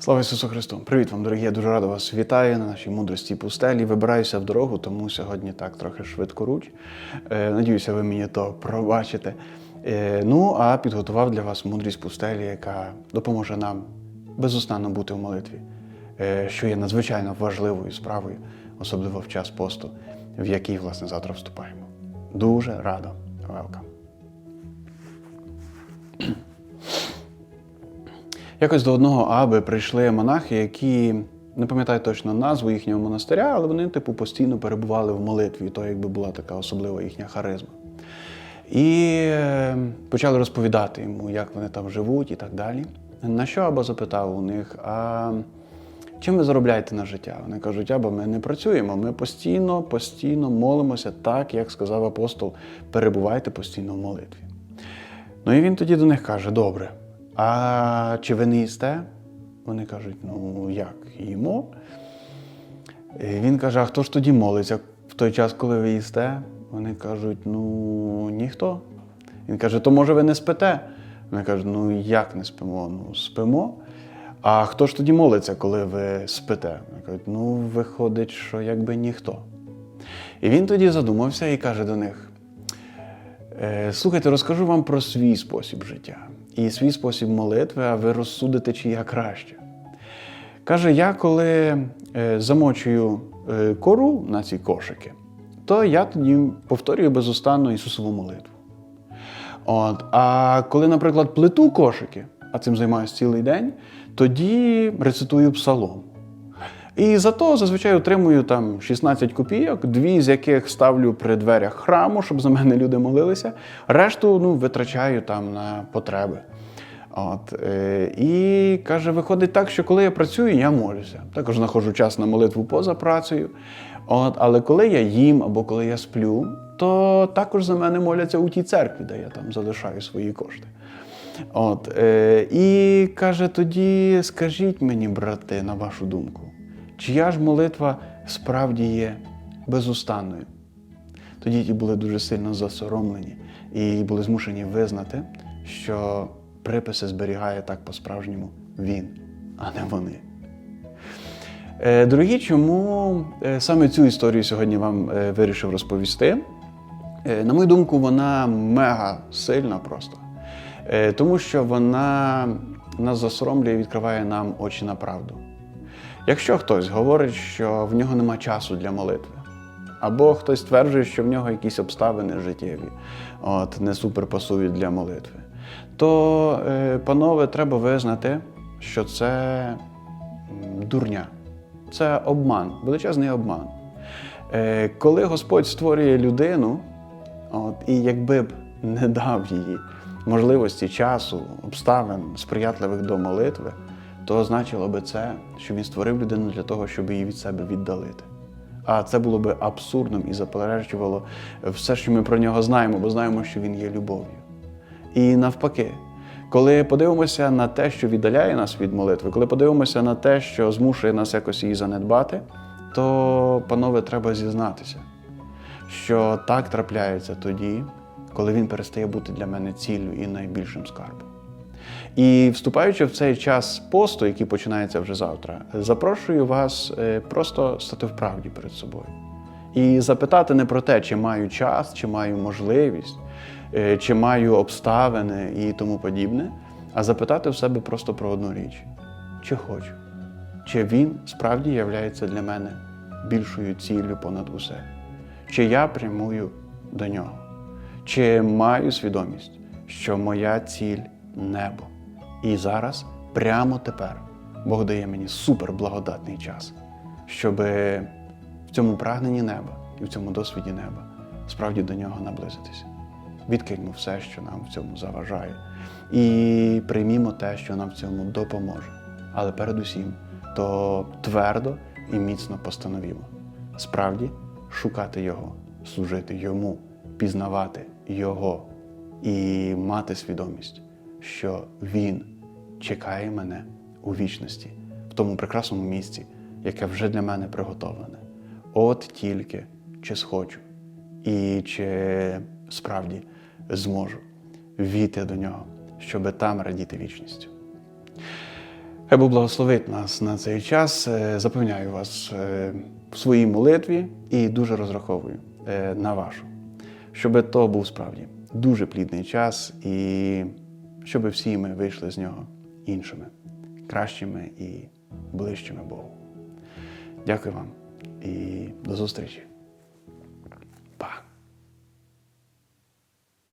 Слава Ісусу Христу! Привіт вам, дорогі! Я дуже радий вас вітаю на нашій мудрості пустелі. Вибираюся в дорогу, тому сьогодні так трохи швидкоруч. Е, Надіюся, ви мені то пробачите. Е, Ну, а підготував для вас мудрість пустелі, яка допоможе нам безустанно бути в молитві, е, що є надзвичайно важливою справою, особливо в час посту, в який, власне, завтра вступаємо. Дуже радо. Welcome. Якось до одного аби прийшли монахи, які не пам'ятаю точно назву їхнього монастиря, але вони, типу, постійно перебували в молитві, і то якби була така особлива їхня харизма. І е, почали розповідати йому, як вони там живуть і так далі. На що Аба запитав у них: а чим ви заробляєте на життя? Вони кажуть, Аба, ми не працюємо, ми постійно, постійно молимося так, як сказав апостол, перебувайте постійно в молитві. Ну і він тоді до них каже: добре. А чи ви не їсте? Вони кажуть, ну як, їмо. І він каже: а хто ж тоді молиться в той час, коли ви їсте? Вони кажуть, ну ніхто. Він каже, то може ви не спите? Вони кажуть, ну як не спимо? Ну, спимо. А хто ж тоді молиться, коли ви спите? Вони кажуть, ну, виходить, що якби ніхто. І він тоді задумався і каже до них: «Е, слухайте, розкажу вам про свій спосіб життя і свій спосіб молитви, а ви розсудите, чи я краще. Каже, я коли е, замочую е, кору на ці кошики, то я тоді повторюю безустанно Ісусову молитву. От, а коли, наприклад, плету кошики, а цим займаюся цілий день, тоді рецитую псалом. І за то зазвичай отримую там 16 копійок, дві з яких ставлю при дверях храму, щоб за мене люди молилися. Решту ну, витрачаю там на потреби. От, е, і каже, виходить так, що коли я працюю, я молюся. Також знаходжу час на молитву поза працею. От, але коли я їм або коли я сплю, то також за мене моляться у тій церкві, де я там залишаю свої кошти. От, е, і каже, тоді скажіть мені, брати, на вашу думку, чия ж молитва справді є безустанною? Тоді ті були дуже сильно засоромлені і були змушені визнати, що приписи зберігає так по-справжньому він, а не вони. Е, Дорогі, чому е, саме цю історію сьогодні вам е, вирішив розповісти? На мою думку, вона мега сильна просто. Тому що вона нас засоромлює і відкриває нам очі на правду. Якщо хтось говорить, що в нього нема часу для молитви, або хтось стверджує, що в нього якісь обставини життєві от, не супер пасують для молитви, то, е, панове, треба визнати, що це дурня, це обман, величезний обман. Е, Коли Господь створює людину, от, і якби б не дав їй можливості часу, обставин, сприятливих до молитви, то значило би це, що він створив людину для того, щоб її від себе віддалити. А це було би абсурдним і заперечувало все, що ми про нього знаємо, бо знаємо, що він є любов'ю. І навпаки, коли подивимося на те, що віддаляє нас від молитви, коли подивимося на те, що змушує нас якось її занедбати, то, панове, треба зізнатися, що так трапляється тоді, коли він перестає бути для мене ціллю і найбільшим скарбом. І вступаючи в цей час посту, який починається вже завтра, запрошую вас е, просто стати в правді перед собою. І запитати не про те, чи маю час, чи маю можливість, е, чи маю обставини і тому подібне, а запитати в себе просто про одну річ: чи хочу, чи він справді являється для мене більшою ціллю понад усе, чи я прямую до нього, чи маю свідомість, що моя ціль небо. І зараз, прямо тепер, Бог дає мені суперблагодатний час, щоб в цьому прагненні неба і в цьому досвіді неба справді до нього наблизитися. Відкиньмо все, що нам в цьому заважає, і приймімо те, що нам в цьому допоможе. Але передусім, то твердо і міцно постановімо. Справді шукати Його, служити Йому, пізнавати Його і мати свідомість, що Він чекає мене у вічності, в тому прекрасному місці, яке вже для мене приготовлене. От тільки чи схочу, і чи справді зможу війти до нього, щоби там радіти вічністю. Хай Бог благословить нас на цей час. Е, Запевняю вас е, в своїй молитві і дуже розраховую е, на вашу, щоб то був справді дуже плідний час і щоб всі ми вийшли з нього іншими, кращими і ближчими Богу. Дякую вам і до зустрічі.